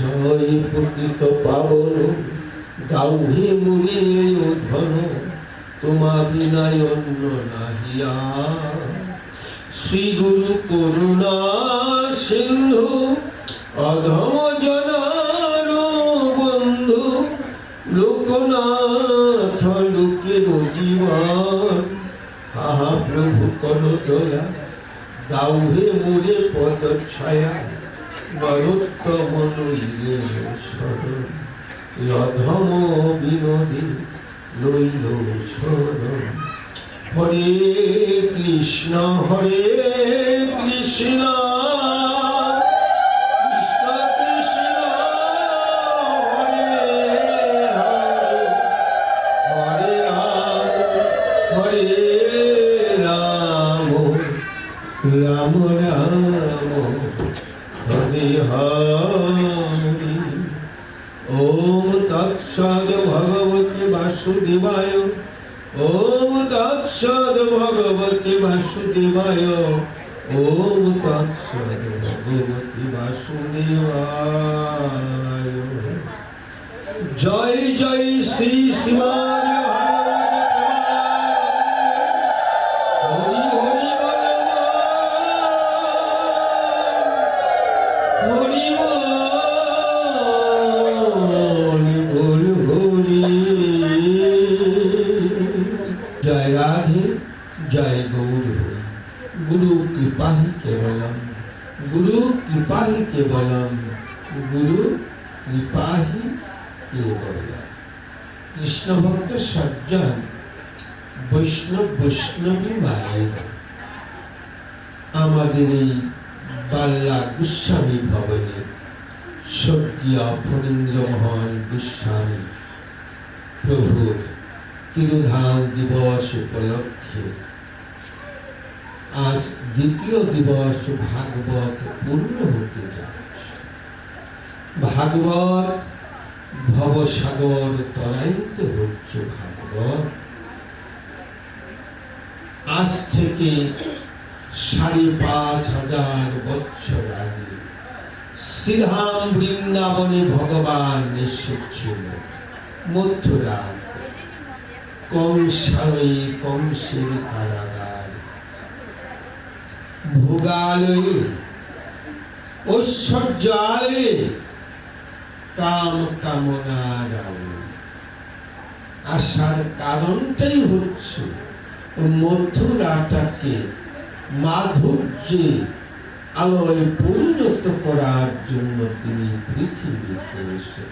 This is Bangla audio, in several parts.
জয় পতিত পাবন দাও হে ও ধন তোমা বিনায় অন্য নাহিয়া। শ্রী করুণা সিন্ধু, অধম জনার বন্ধু, লোকনাথ লোকের জীবন আহা প্রভু কর দয়া দাও মোরে পদ ছায়া। নরোত্তম নইলে শরণ অধম বিনোদী নইল শরণ হরে কৃষ্ণ হরে কৃষ্ণ। গোস্বামী, প্রভুর তিরুধান দিবস উপলক্ষে আজ দ্বিতীয় দিবস ভাগবত পূর্ণ হতে যাচ্ছে। ভাগবত ভবসাগর তরাইত হচ্ছে ভাগবত। আজ থেকে সাড়ে পাঁচ হাজার বছর আগে শ্রীধাম বৃন্দাবনে ভগবান এসেছিল মথুরা কংসায় কংসের কারাগার। ভোগালয়ে ঐশ্বর্যালয়ে কাম কামনার আসার কারণটাই হচ্ছে মথুরাটাকে মাধুর্যে আলোয় পরিণত করার জন্য তিনি পৃথিবীতে এসেছেন।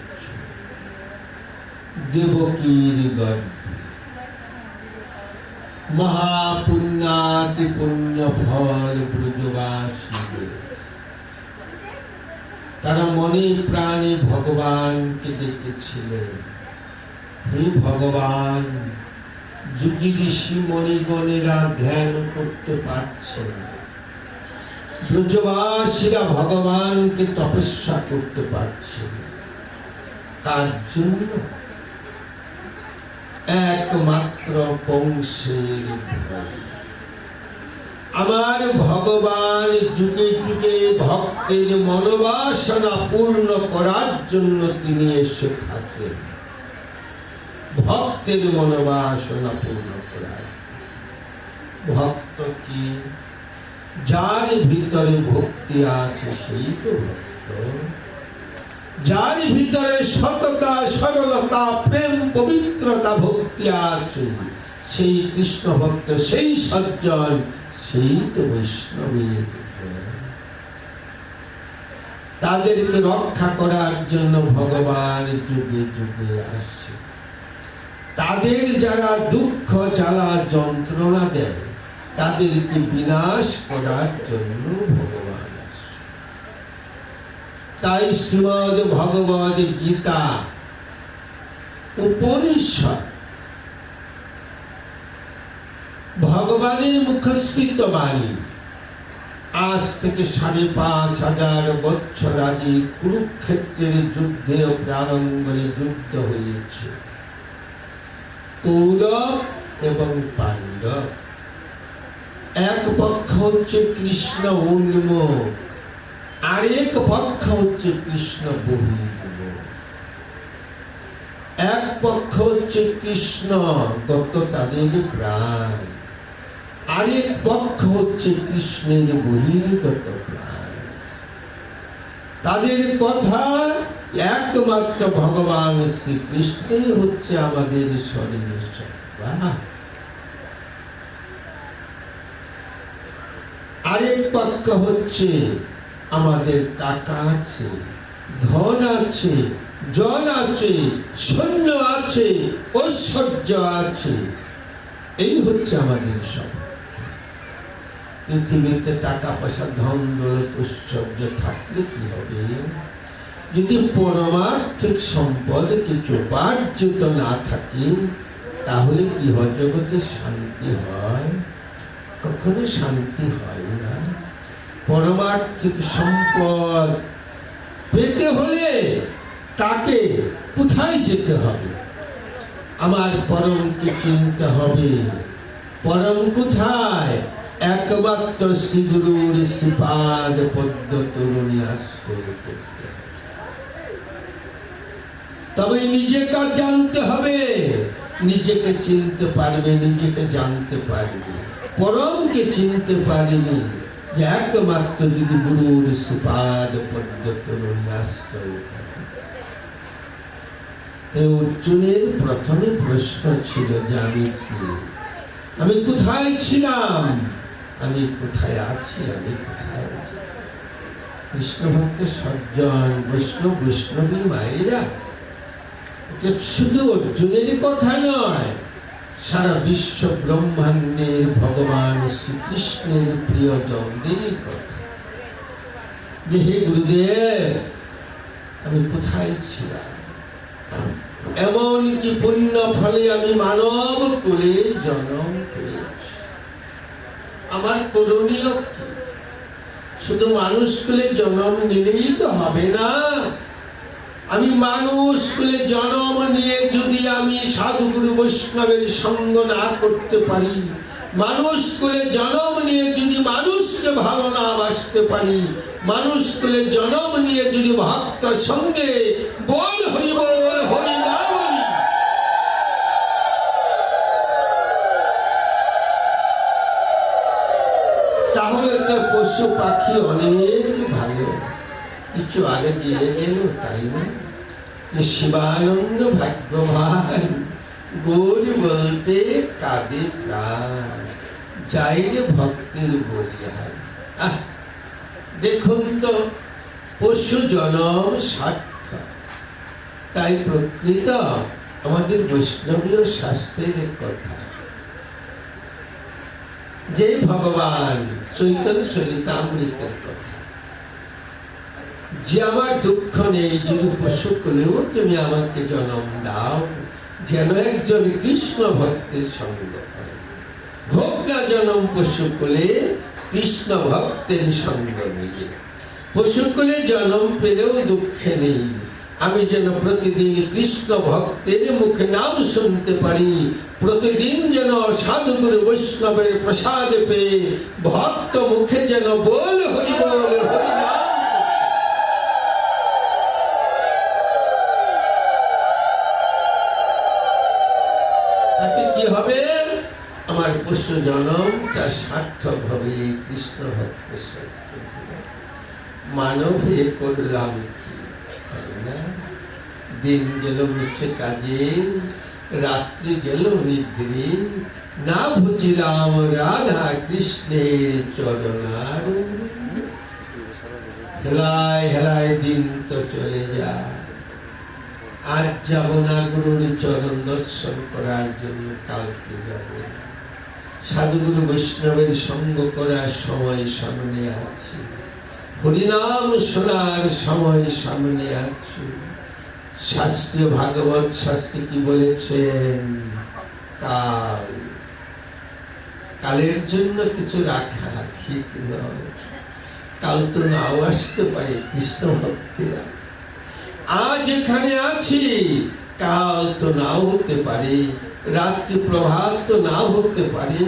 দেবকীর গর্ভে। মহাপুণ্যাতি পুণ্য ফল ব্রজবাসীদের। তারা মনে প্রাণে ভগবানকে দেখেছিলেন। হে ভগবান, যুগী ঋষি মণিগণেরা ধ্যান করতে পারছে না। ব্রজবাসীরা ভগবানকে তপস্যা করতে পারছে তার জন্য? একমাত্র ভয়। আমার ভগবান যুগে যুগে ভক্তের মনোবাসনা পূর্ণ করার জন্য তিনি এসে থাকেন। ভক্তের মনোবাসনা পূর্ণ করার। ভক্ত কি? যার ভিতরে ভক্তি আছে সেই তো ভক্ত। যার ভিতরে সততা, সরলতা, প্রেম, পবিত্রতা, ভক্তি আছে, সেই কৃষ্ণ ভক্ত, সেই সজ্জন, সেই তো বৈষ্ণবীর তাদেরকে রক্ষা করার জন্য ভগবান যুগে যুগে আসছে। তাদের যারা দুঃখ, জ্বালা, যন্ত্রণা দেয় তাদেরকে বিনাশ করার জন্য ভগবান তাই শ্রীমদ ভগবদ গীতা উপনিষদ ভগবানের মুখস্থিত বাণী আজ থেকে সাড়ে পাঁচ হাজার বছর আগে কুরুক্ষেত্রের যুদ্ধে ও প্রারম্ভে যুদ্ধ হয়েছে। কৌরব এবং পাণ্ডব। এক পক্ষ হচ্ছে কৃষ্ণ উন্মুখ আরেক পক্ষ হচ্ছে কৃষ্ণ বহির্মুখ এক পক্ষ হচ্ছে কৃষ্ণ গত তাদের প্রাণ। আরেক পক্ষ হচ্ছে কৃষ্ণের বহির্গত প্রাণ। তাদের কথা একমাত্র ভগবান শ্রীকৃষ্ণই হচ্ছে আমাদের শরীরের সত্তা আরেক পক্ষ হচ্ছে, আমাদের টাকা আছে, ধন আছে, জল আছে, সৈন্য আছে, ঐশ্বর্য আছে। এই হচ্ছে আমাদের সব। পৃথিবীতে টাকা পয়সা, ধন, দৌলত, ঐশ্বর্য থাকলে কি হবে? যদি পরমার্থিক সম্পদ কিছু উপার্জিত না থাকে, তাহলে কি হয় জগতে শান্তি হয়? কখনো শান্তি হয় না। পরমার্থিক সম্পদ পেতে হলে তাকে কোথায় যেতে হবে? আমার পরমকে চিনতে হবে। পরম কোথায়? একমাত্র শ্রী গুরুর শ্রীপাদ পদ্ম তরুণী আশ্রয় করতে তবে নিজেকে জানতে হবে। নিজেকে চিনতে পারবে, নিজেকে জানতে পারবে। পরমকে চিনতে পারেনি, যে একমাত্র যদি গুরুর সুপাদ পদ্ম আশ্রয় অর্জুনের প্রথমে প্রশ্ন ছিল, যে আমি কি? আমি কোথায় ছিলাম? আমি কোথায় আছি? আমি কোথায় আছি? কৃষ্ণ ভক্ত সজ্জন, বৈষ্ণব, বৈষ্ণবী মায়েরা শুধু অর্জুনের কথা নয় সারা বিশ্ব ব্রহ্মাণ্ডের ভগবান শ্রীকৃষ্ণের প্রিয় জনদেরই কথা। যে হে গুরুদেব, আমি কোথায় ছিলাম? এমন কি পুণ্য ফলে আমি মানব করে জন্ম পেয়েছি? আমার করণীয় শুধু মানুষ করে জন্ম নিলেই তো হবে না। আমি মানুষ কুলে জন্ম নিয়ে যদি আমি সাধুগুরু বৈষ্ণবের সঙ্গ না করতে পারি, মানুষ কুলে জনম নিয়ে যদি মানুষকে ভালো না বাসতে পারি, মানুষ কুলে জনম নিয়ে যদি ভক্ত সঙ্গে বল হরি বল, হরি না তাহলে তো পশু পাখি অনেক ভালো। কিছু আগে দিয়ে গেল তাই না? শিবানন্দ ভাগ্যবান, গোল বলতে কাঁদে প্রাণ। যাইলে ভক্তের বলিয়ান দেখুন তো, পশু জনম স্বার্থ তাই প্রকৃত আমাদের বৈষ্ণবীয় শাস্ত্রের কথা। যে ভগবান চৈতন্য সরিতামৃতের কথা। যে আমার দুঃখ নেই, যদি পশু করলেও তুমি আমাকে জন্ম দাও। যেন একজন কৃষ্ণ ভক্তের সঙ্গ হয় ভোগ জনম পশু কোলে, কৃষ্ণ ভক্তের সঙ্গ মিলে পশু কোলে জন্ম পেলেও দুঃখে নেই। আমি যেন প্রতিদিন কৃষ্ণ ভক্তের মুখে নাম শুনতে পারি। প্রতিদিন যেন সাধুগুরু বৈষ্ণবের প্রসাদ পেয়ে ভক্ত মুখে যেন বল হরি বল হরি জনমটা সার্থক হবে কৃষ্ণ সত্য করলাম কি দিন গেল মিছে কাজে, রাত্রি গেল না রাধা কৃষ্ণের চরণার। হেলায় হেলায় দিন তো চলে যায়। আর যাব না গুরুর চরণ দর্শন করার জন্য কালকে যাব। সাধুগুরু বৈষ্ণবের সঙ্গ করার সময় সামনে আছে। হরিনাম শোনার সময় সামনে আছে। শাস্ত্রীয় ভাগবত শাস্ত্রী কি বলেছেন? কাল। কালের জন্য কিছু রাখা ঠিক নয়। কাল তো নাও আসতে পারে কৃষ্ণ ভক্তেরা। আজ এখানে আছি, কাল তো নাও হতে পারে রাত্রি প্রভাত তো নাও হতে পারে,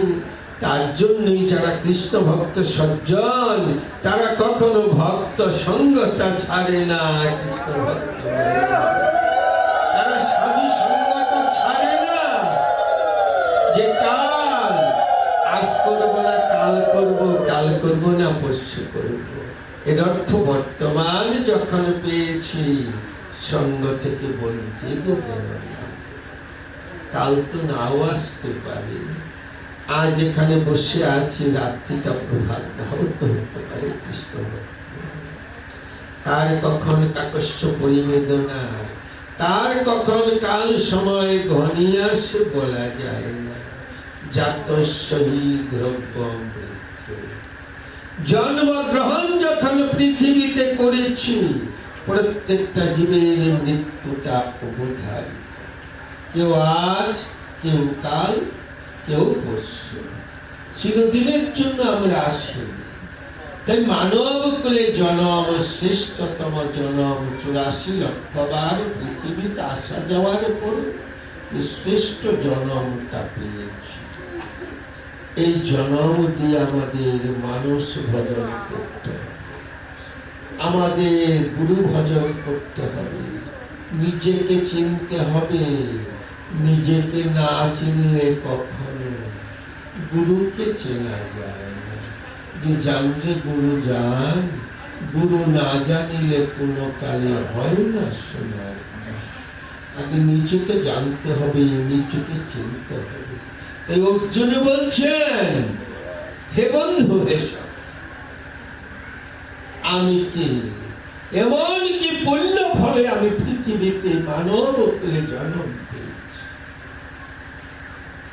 তার জন্যই যারা কৃষ্ণ ভক্ত সজ্জন, তারা কখনো ভক্ত সঙ্গটা ছাড়ে না কৃষ্ণ ভক্ত। তারা ছাড়ে না। যে কাল না, কাল করব কাল করব না এর অর্থ বর্তমান যখন পেয়েছি, সঙ্গ থেকে বঞ্চিত যেন না। কাল তো নাও আসতে পারে। আজ এখানে বসে আছি, রাত্রিটা প্রভাত নাও তো হতে পারে, কৃষ্ণ তার কখন কাকস্য পরিবেদনা, তার কখন কাল সময় ঘনিয়ে আসে বলা যায় না। জাতস্যহি দ্রব্য মৃত্যু। জন্মগ্রহণ যখন পৃথিবীতে করেছি, প্রত্যেকটা জীবের মৃত্যুটা অবধারিত। কেউ আজ, কেউ কাল, কেউ পরশু। চিরদিনের জন্য আমরা আসিনি তাই মানব কুলে জনম, শ্রেষ্ঠতম জনম, চুরাশি লক্ষবার পৃথিবীতে আসা যাওয়ার পর শ্রেষ্ঠ জনমটা পেয়েছি। এই জনম দিয়ে আমাদের মানুষ ভজন করতে আমাদের গুরু ভজন করতে হবে। নিজেকে চিনতে হবে। নিজেকে না চিনলে কখনো গুরুকে চেনা যায় না। যে জানলে গুরু জান, গুরু না জানিলে কোনো কালে হয় না শোনার আগে নিজেকে জানতে হবে, নিজেকে চিনতে হবে। তাই অর্জুন বলছেন, হে বন্ধু এসব আমি কি এমন কি পুণ্য ফলে আমি পৃথিবীতে মানব জন্ম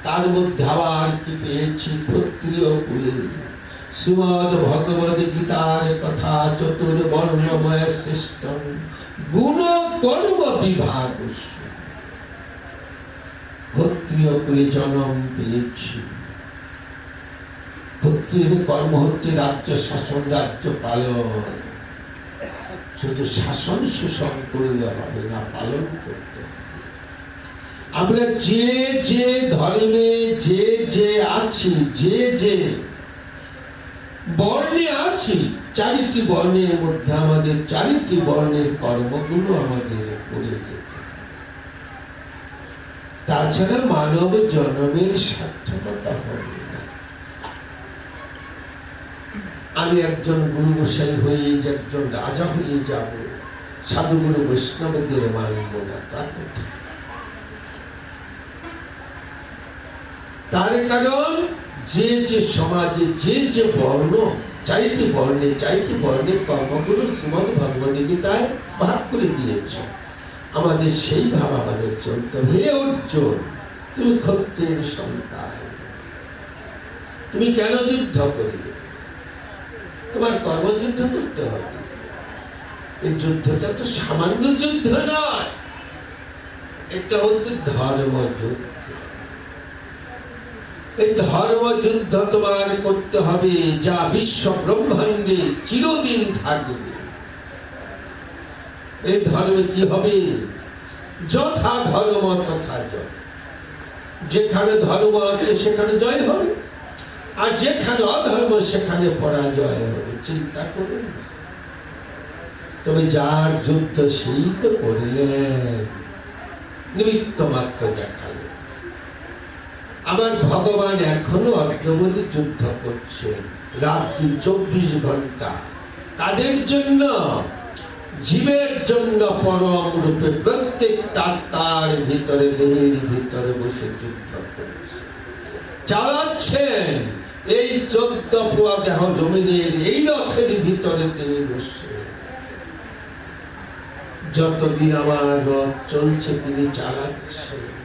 তার মধ্যে আবার কি পেয়েছি ক্ষত্রিয় কুলে? শ্রীমদ গীতার কথা গুণ কর্ম বিভাগ ক্ষত্রিয় কুলে জন্ম পেয়েছি। ক্ষত্রিয়ের কর্ম হচ্ছে রাজ্য শাসন, রাজ্য পালন। শুধু শাসন শোষণ করলে হবে না, পালন করতে হবে। আমরা যে যে ধর্মে যে যে আছি, যে যে বর্ণে আছি, চারিটি বর্ণের মধ্যে আমাদের, চারিটি বর্ণের কর্মগুলো আমাদের করে যেতে তাছাড়া মানব জন্মের সার্থকতা হবে না। আমি একজন গুরু গোসাই হয়ে, একজন রাজা হয়ে যাব। সাধুগুরু বৈষ্ণবদের মানব না, তা কোথায় তার কারণ যে যে সমাজে, যে যে বর্ণ চারিটি বর্ণে চারিটি বর্ণের কর্মগুলো শ্রীমদ ভগবদ গীতায় ভাগ করে দিয়েছে। আমাদের সেই ভাব আমাদের চলতে। হে অর্জুন, তুমি ক্ষত্রিয়ের সন্তান। তুমি কেন যুদ্ধ করবে তোমার কর্মযুদ্ধ করতে হবে। এই যুদ্ধটা তো সামান্য যুদ্ধ নয়, এটা হচ্ছে ধর্মযুদ্ধ। এই ধর্মযুদ্ধ তোমার করতে হবে, যা বিশ্ব ব্রহ্মাণ্ডে চিরদিন থাকবে। এই ধর্মে কি হবে? যথা ধর্ম তথা জয়। যেখানে ধর্ম আছে, সেখানে জয় হবে। আর যেখানে অধর্ম, সেখানে পরাজয় হবে। চিন্তা করুন তবে যার যুদ্ধ সেই তো করলেন নিমিত্ত মাত্র দেখালেন আমার ভগবান এখনও অদ্যবধি যুদ্ধ করছেন রাত্রি চব্বিশ ঘণ্টা। তাদের জন্য, জীবের জন্য পরম রূপে প্রত্যেক তার ভিতরে, দেহের ভিতরে বসে যুদ্ধ করছে। চালাচ্ছেন এই চোদ্দ পোয়া দেহ জমিনের এই রথের ভিতরে তিনি বসে। যতদিন আমার রথ চলছে, তিনি চালাচ্ছেন।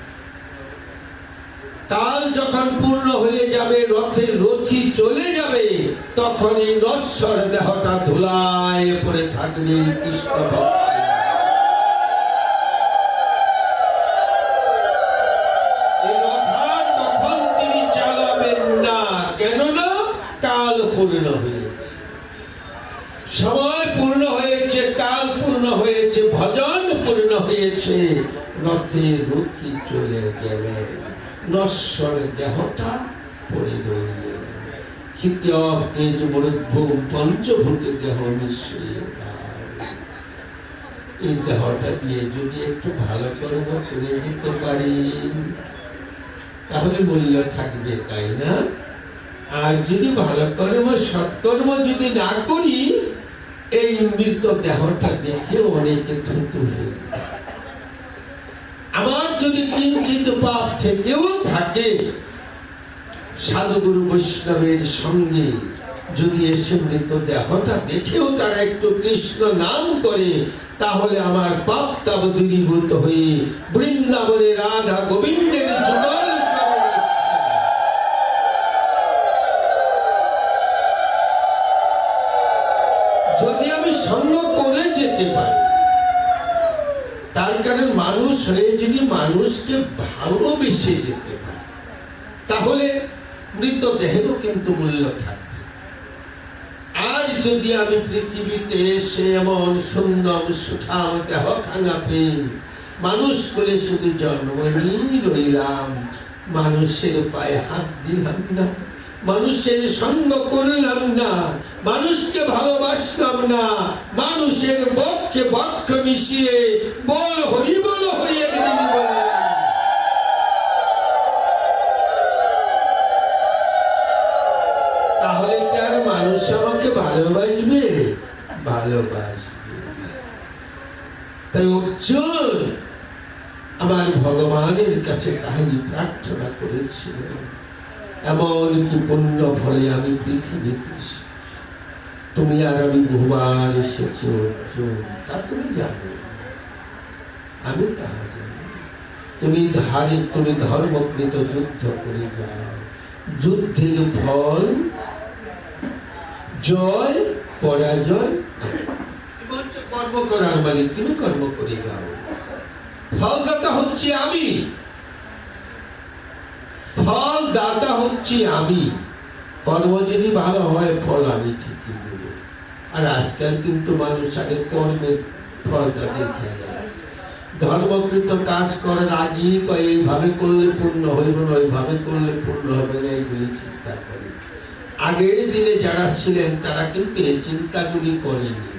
তাল যখন পূর্ণ হয়ে যাবে, রথের রথি চলে যাবে তখন এই নশ্বর দেহটা ধুলায় পড়ে থাকবে কৃষ্ণ তখন তিনি চালাবেন না, কেননা কাল পূর্ণ হয়েছে সময় পূর্ণ হয়েছে, কাল পূর্ণ হয়েছে, ভজন পূর্ণ হয়েছে রথে রথি চলে গেলেন নশ্বর দেহটা পড়ে যদি একটু ভালো করে যেতে পারি, তাহলে মূল্য থাকবে, তাই না? আর যদি ভালো কর্ম সৎকর্ম যদি না করি, এই মৃত দেহটা দেখে অনেকে থুতু হয়ে যদি কিঞ্চিত পাপ থেকেও থাকে, সাধুগুরু বৈষ্ণবের সঙ্গে যদি এসে মৃত দেহটা দেখেও তারা একটু কৃষ্ণ নাম করে, তাহলে আমার পাপ তাব দূরীভূত হয়ে বৃন্দাবনে রাধা গোবিন্দের যুগল কারণ মানুষ হয়ে যদি মানুষকে ভালোবেসে যেতে পারে, তাহলে মৃতদেহেরও কিন্তু মূল্য থাকবে। আর যদি আমি পৃথিবীতে এসে এমন সুন্দর সুঠাম দেহখানা পেয়ে মানুষ করে শুধু জন্মই রইলাম, মানুষের পায়ে হাত দিলাম না। মানুষের সঙ্গ করলাম না, মানুষকে ভালোবাসলাম না, মানুষের বক্ষে বক্ষ মিশিয়ে বল হরি বল হরি তাহলে কি আর মানুষ আমাকে ভালোবাসবে? ভালোবাসবে। তাই অর্জুন, আমার ভগবানের কাছে তাই প্রার্থনা করেছিল এমন কি পুণ্য ফলে আমি পৃথিবীতে তুমি আর আমি বহুবার এসেছি, তা তুমি জানো। আমি তাহা জানি। তুমি ধারে, তুমি ধর্মকৃত যুদ্ধ করে যাও। যুদ্ধের ফল জয়, পরাজয় কর্ম করার মানে তুমি কর্ম করে যাও। ফলদাতা হচ্ছে আমি। ফল দাতা হচ্ছে আমি। কর্ম যদি ভালো হয়, ফল আমি ঠিকই দেব। আর আজকাল কিন্তু মানুষ আগে কর্মের দেখে নেয়। ধর্মকৃত কাজ করার আগেই কয়, এইভাবে করলে পূর্ণ হইব না, ওইভাবে করলে পূর্ণ হবে না, এইগুলি চিন্তা করে। আগের দিনে যারা ছিলেন, তারা কিন্তু এই চিন্তাগুলি করেনি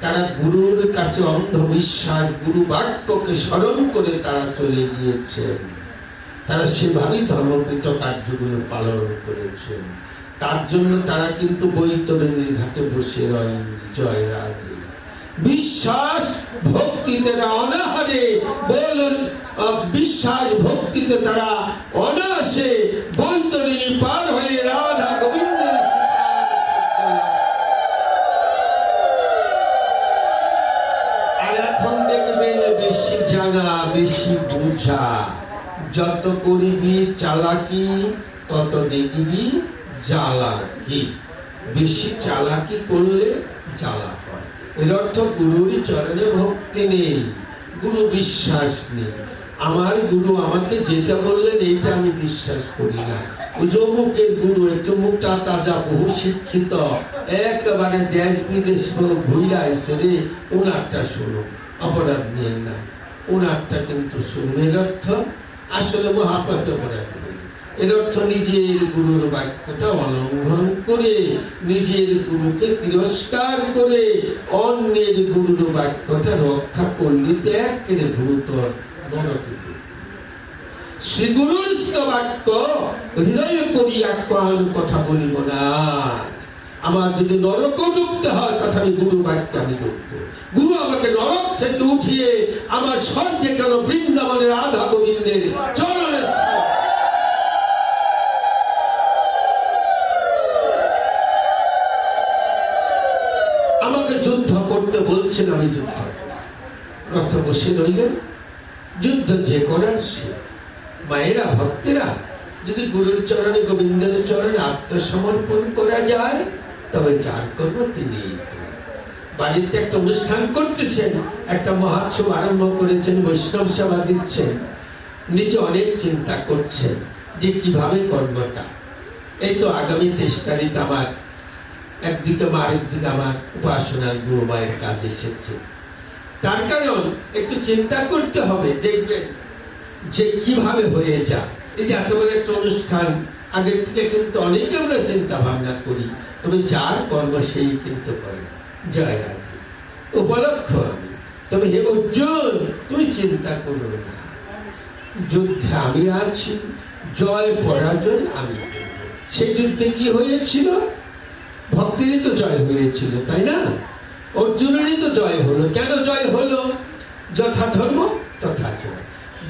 তারা গুরুর কাছে অন্ধবিশ্বাস গুরু বাক্যকে স্মরণ করে তারা চলে গিয়েছেন। তারা সেভাবেই ধর্মকৃত কার্যগুলো পালন করেছেন। তার জন্য তারা কিন্তু বৈতরণীর ঘাটে বসে রয়েন জয় রাধে। বিশ্বাস ভক্তিতে অনাহারে বলুন বিশ্বাস ভক্তিতে তারা অনায়াসে বৈতরণী যত করিবি চালাকি, তত দেখবি জ্বালাকি। বেশি চালাকি করলে জ্বালা হয়। এর অর্থ গুরুর চরণে ভক্তি নেই, গুরু বিশ্বাস নেই। আমার গুরু আমাকে যেটা বললেন, এইটা আমি বিশ্বাস করি না। যমুকের গুরু, একটু মুখটা তাজা, বহু শিক্ষিত। একেবারে দেশ বিদেশ ঘুরা এসে রে ওনারটা শুনো অপরাধ নিয়ে না। ওনারটা কিন্তু শুনবেন অর্থ আসলে অপরাধ এর অর্থ নিজের গুরুর বাক্যটা অলঙ্ঘন করে, নিজের গুরুকে তিরস্কার করে অন্যের গুরুর বাক্যটা রক্ষা করলে তো একেবারে গুরুতর বাক্য হৃদয়ে করিয়া কান কথা বলিব না। আমার যদি নরক ডুবতে হয় তথা আমি গুরু বাক্যে আমি ডুবত গুরু আমাকে নরক থেকে উঠিয়ে আমার স্বর্গে কেন বৃন্দাবনের আধা গোবিন্দের চরণে আমাকে যুদ্ধ করতে বলছেন, আমি যুদ্ধ। রথ বসে রইলেন। যুদ্ধ যে করার, সে। মায়েরা, ভক্তেরা, যদি গুরুর চরণে, গোবিন্দের চরণে আত্মসমর্পণ করা যায়, তবে যার কর্ম তিনি বাড়িতে একটা অনুষ্ঠান করতেছেন, একটা মহাৎসব আরম্ভ করেছেন, বৈষ্ণব সেবা দিচ্ছেন, নিজে অনেক চিন্তা করছেন যে কীভাবে কর্মটা। এই তো আগামী তেইশ তারিখ আমার, একদিকে মা আরেকদিকে আমার উপাসনার গুরু মায়ের কাজ এসেছে। তার কারণ একটু চিন্তা করতে হবে, দেখবেন যে কীভাবে হয়ে যায়। এই যে এত বড় একটা অনুষ্ঠান, আগের থেকে কিন্তু অনেকে আমরা চিন্তা ভাবনা করি, তবে যার কর্ম সেই কিন্তু করে। জয় রাধে উপলক্ষ আমি। তবে হে অর্জুন, তুমি চিন্তা করো না। যুদ্ধে আমি আছি, জয়, পরাজয় আমি। সেই যুদ্ধে কি হয়েছিল? ভক্তিরই তো জয় হয়েছিল, তাই না? অর্জুনেরই তো জয় হলো। কেন জয় হলো? যথা ধর্ম, তথা জয়।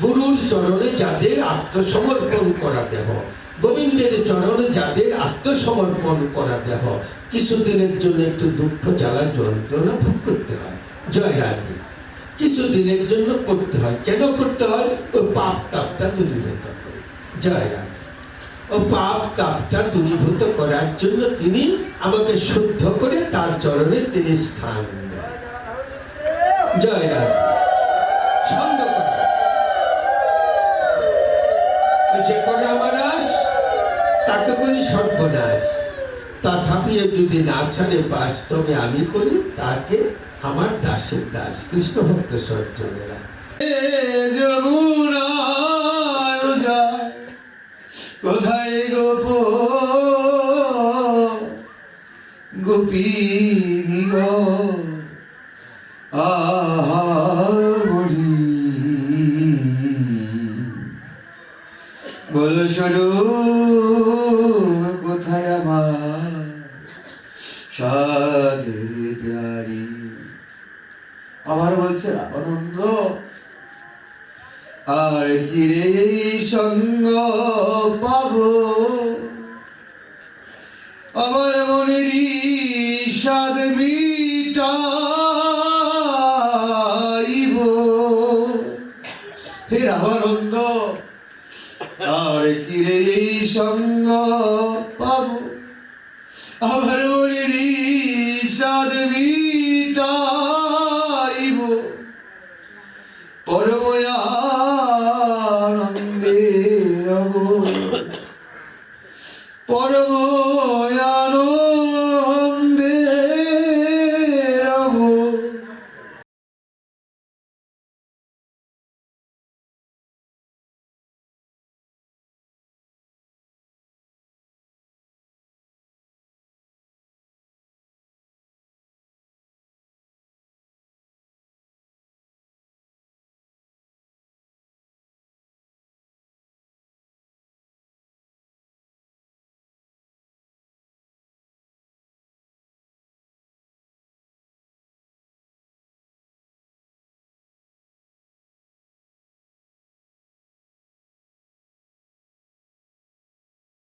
গুরুর চরণে যাদের আত্মসমর্পণ করা দেহ, গোবিন্দের চরণে যাদের আত্মসমর্পণ করা দেহ কিছুদিনের জন্য একটু দুঃখ জ্বালা যন্ত্রণা ভোগ করতে হয়। জয় রাধে। কিছুদিনের জন্য করতে হয়। কেন করতে হয়? ও পাপ তাপটা দূরীভূত করে। জয় রাধে। ও পাপ তাপটা দূরীভূত করার জন্য তিনি আমাকে শুদ্ধ করে তার চরণে তিনি স্থান দেয় জয় রাধে। যে আমার তাকে করি সর্বনাশ। তথাপিও যদি না ছাড়ে বাস্তবে তবে আমি করি, তাকে আমার দাসের দাস কৃষ্ণ ভক্ত সজ্জনেরা যমুনায় সাধের প্যারি আবার বলছে আনন্দ আর কিরে সঙ্গ পাব। আমার মনের সাদ মিটাইব। হে রামানন্দ, আর কিরে সঙ্গ